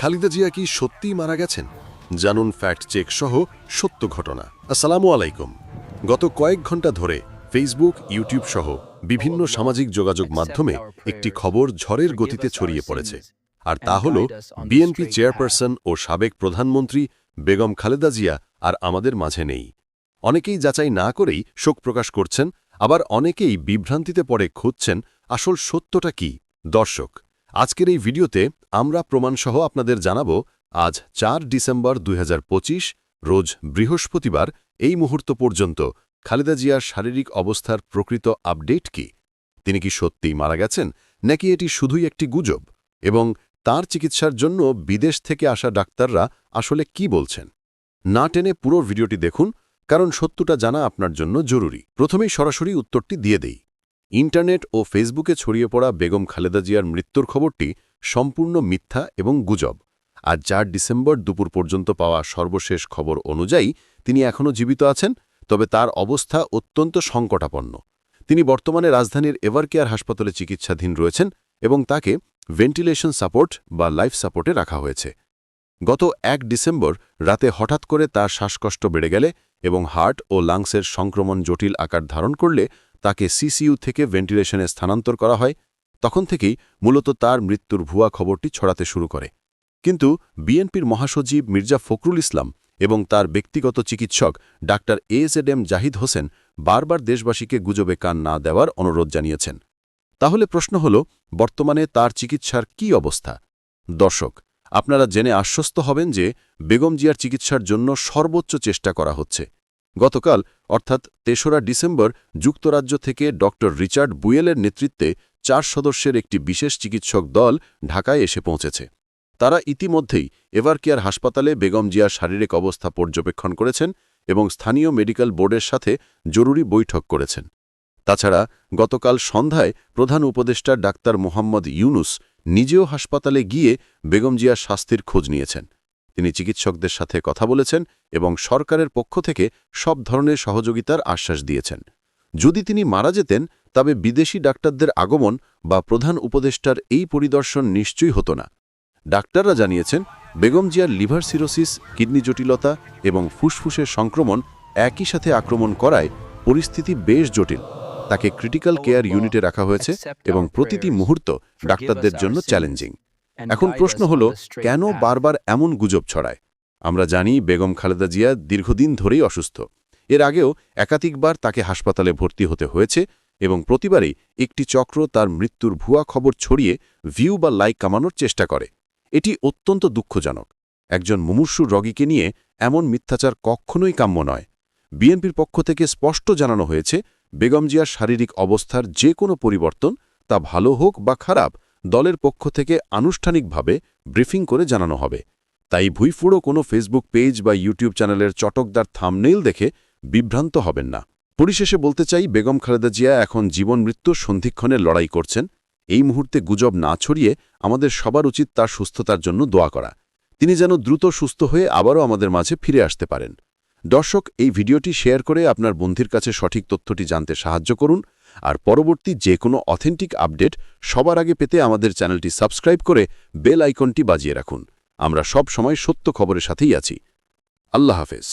খালিদা জিয়া কি সত্যিই মারা গেছেন? জানুন ফ্যাক্ট চেক সহ সত্য ঘটনা। আসসালামু আলাইকুম। গত কয়েক ঘণ্টা ধরে ফেসবুক ইউটিউব সহ বিভিন্ন সামাজিক যোগাযোগ মাধ্যমে একটি খবর ঝড়ের গতিতে ছড়িয়ে পড়েছে। আর তা হল বিএনপি চেয়ারপারসন ও সাবেক প্রধানমন্ত্রী বেগম খালেদা জিয়া আর আমাদের মাঝে নেই। অনেকেই যাচাই না করেই শোক প্রকাশ করছেন, আবার অনেকেই বিভ্রান্তিতে পড়ে খুঁজছেন আসল সত্যটা কি? দর্শক আজকের এই ভিডিওতে আমরা প্রমাণসহ আপনাদের জানাব, আজ চার ডিসেম্বর দুই হাজার পঁচিশ, রোজ বৃহস্পতিবার, এই মুহূর্ত পর্যন্ত খালেদা জিয়ার শারীরিক অবস্থার প্রকৃত আপডেট কি? তিনি কি সত্যিই মারা গেছেন, নাকি এটি শুধুই একটি গুজব? এবং তার চিকিৎসার জন্য বিদেশ থেকে আসা ডাক্তাররা আসলে কি বলছেন? না টেনে পুরো ভিডিওটি দেখুন, কারণ সত্যটা জানা আপনার জন্য জরুরি। প্রথমেই সরাসরি উত্তরটি দিয়ে দেই। ইন্টারনেট ও ফেসবুকে ছড়িয়ে পড়া বেগম খালেদা জিয়ার মৃত্যুর খবরটি সম্পূর্ণ মিথ্যা এবং গুজব। আর চার ডিসেম্বর দুপুর পর্যন্ত পাওয়া সর্বশেষ খবর অনুযায়ী তিনি এখনও জীবিত আছেন, তবে তার অবস্থা অত্যন্ত সংকটাপন্ন। তিনি বর্তমানে রাজধানীর এভারকেয়ার হাসপাতালে চিকিৎসাধীন রয়েছেন এবং তাকে ভেন্টিলেশন সাপোর্ট বা লাইফ সাপোর্টে রাখা হয়েছে। গত এক ডিসেম্বর রাতে হঠাৎ করে তার শ্বাসকষ্ট বেড়ে গেলে এবং হার্ট ও লাংসের সংক্রমণ জটিল আকার ধারণ করলে তাকে সিসিইউ থেকে ভেন্টিলেশনে স্থানান্তর করা হয়, তখন থেকেই মূলত তার মৃত্যুর ভুয়া খবরটি ছড়াতে শুরু করে। কিন্তু বিএনপির মহাসচিব মির্জা ফখরুল ইসলাম এবং তার ব্যক্তিগত চিকিৎসক doctor A Z M Zahid Hossain বারবার দেশবাসীকে গুজবে কান না দেওয়ার অনুরোধ জানিয়েছেন। তাহলে প্রশ্ন হল, বর্তমানে তার চিকিৎসার কি অবস্থা? দর্শক, আপনারা জেনে আশ্বস্ত হবেন যে বেগম জিয়ার চিকিৎসার জন্য সর্বোচ্চ চেষ্টা করা হচ্ছে। গতকাল, অর্থাৎ তেসরা ডিসেম্বর, যুক্তরাজ্য থেকে ড রিচার্ড বুয়েলের নেতৃত্বে চার সদস্যের একটি বিশেষ চিকিৎসক দল ঢাকায় এসে পৌঁছেছে। তারা ইতিমধ্যেই এভারকেয়ার হাসপাতালে বেগম জিয়ার শারীরিক অবস্থা পর্যবেক্ষণ করেছেন এবং স্থানীয় মেডিকেল বোর্ডের সাথে জরুরি বৈঠক করেছেন। তাছাড়া, গতকাল সন্ধ্যায় প্রধান উপদেষ্টা ডাক্তার মোহাম্মদ ইউনুস নিজেও হাসপাতালে গিয়ে বেগম জিয়ার স্বাস্থ্যের খোঁজ নিয়েছেন। তিনি চিকিৎসকদের সাথে কথা বলেছেন এবং সরকারের পক্ষ থেকে সব ধরনের সহযোগিতার আশ্বাস দিয়েছেন। যদি তিনি মারা যেতেন, তবে বিদেশি ডাক্তারদের আগমন বা প্রধান উপদেষ্টার এই পরিদর্শন নিশ্চয়ই হতো না। ডাক্তাররা জানিয়েছেন, বেগম জিয়ার লিভার সিরোসিস, কিডনি জটিলতা এবং ফুসফুসের সংক্রমণ একই সাথে আক্রমণ করায় পরিস্থিতি বেশ জটিল। তাকে ক্রিটিক্যাল কেয়ার ইউনিটে রাখা হয়েছে এবং প্রতিটি মুহূর্ত ডাক্তারদের জন্য চ্যালেঞ্জিং এখন প্রশ্ন হল কেন বারবার এমন গুজব ছড়ায়? আমরা জানি বেগম খালেদা জিয়া দীর্ঘদিন ধরেই অসুস্থ। এর আগেও একাধিকবার তাকে হাসপাতালে ভর্তি হতে হয়েছে এবং প্রতিবারই একটি চক্র তার মৃত্যুর ভুয়া খবর ছড়িয়ে ভিউ বা লাইক কামানোর চেষ্টা করে। এটি অত্যন্ত দুঃখজনক। একজন মুমূর্ষুর রোগীকে নিয়ে এমন মিথ্যাচার কখনোই কাম্য নয়। বিএনপির পক্ষ থেকে স্পষ্ট জানানো হয়েছে বেগম জিয়ার শারীরিক অবস্থার যে কোনো পরিবর্তন তা ভালো হোক বা খারাপ দলের পক্ষ থেকে আনুষ্ঠানিকভাবে ব্রিফিং করে জানানো হবে। তাই ভুইফুড়ো কোনো ফেসবুক পেজ বা ইউটিউব চ্যানেলের চটকদার থামনেইল দেখে বিভ্রান্ত হবেন না। পরিশেষে বলতে চাই, বেগম খালেদা জিয়া এখন জীবন মৃত্যু সন্ধিক্ষণে লড়াই করছেন। এই মুহূর্তে গুজব না ছড়িয়ে আমাদের সবার উচিত তার সুস্থতার জন্য দোয়া করা। তিনি যেন দ্রুত সুস্থ হয়ে আবারও আমাদের মাঝে ফিরে আসতে পারেন। দর্শক, এই ভিডিওটি শেয়ার করে আপনার বন্ধুর কাছে সঠিক তথ্যটি জানতে সাহায্য করুন। আর পরবর্তী যে কোনো অথেন্টিক আপডেট সবার আগে পেতে আমাদের চ্যানেলটি সাবস্ক্রাইব করে বেল আইকনটি বাজিয়ে রাখুন। আমরা সব সময় সত্য খবরের সাথেই আছি। আল্লাহ হাফেজ।